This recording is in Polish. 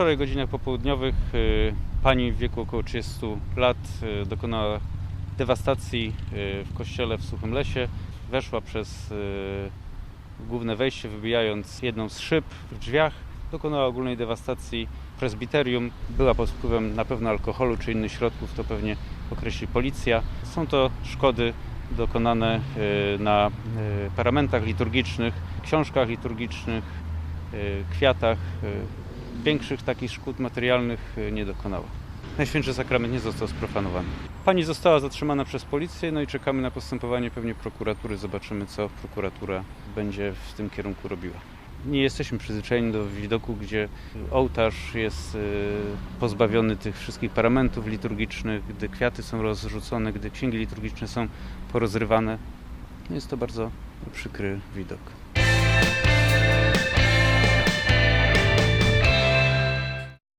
Wczoraj godzinach popołudniowych y, pani w wieku około 30 lat y, dokonała dewastacji y, w kościele w Suchym Lesie. Weszła przez główne wejście, wybijając jedną z szyb w drzwiach. Dokonała ogólnej dewastacji prezbiterium. Była pod wpływem na pewno alkoholu czy innych środków, to pewnie określi policja. Są to szkody dokonane na paramentach liturgicznych, książkach liturgicznych, kwiatach. Większych takich szkód materialnych y, nie dokonała. Najświętszy sakrament nie został sprofanowany. Pani została zatrzymana przez policję, no i czekamy na postępowanie pewnie prokuratury. Zobaczymy, co prokuratura będzie w tym kierunku robiła. Nie jesteśmy przyzwyczajeni do widoku, gdzie ołtarz jest y, pozbawiony tych wszystkich paramentów liturgicznych, gdy kwiaty są rozrzucone, gdy księgi liturgiczne są porozrywane. Jest to bardzo przykry widok.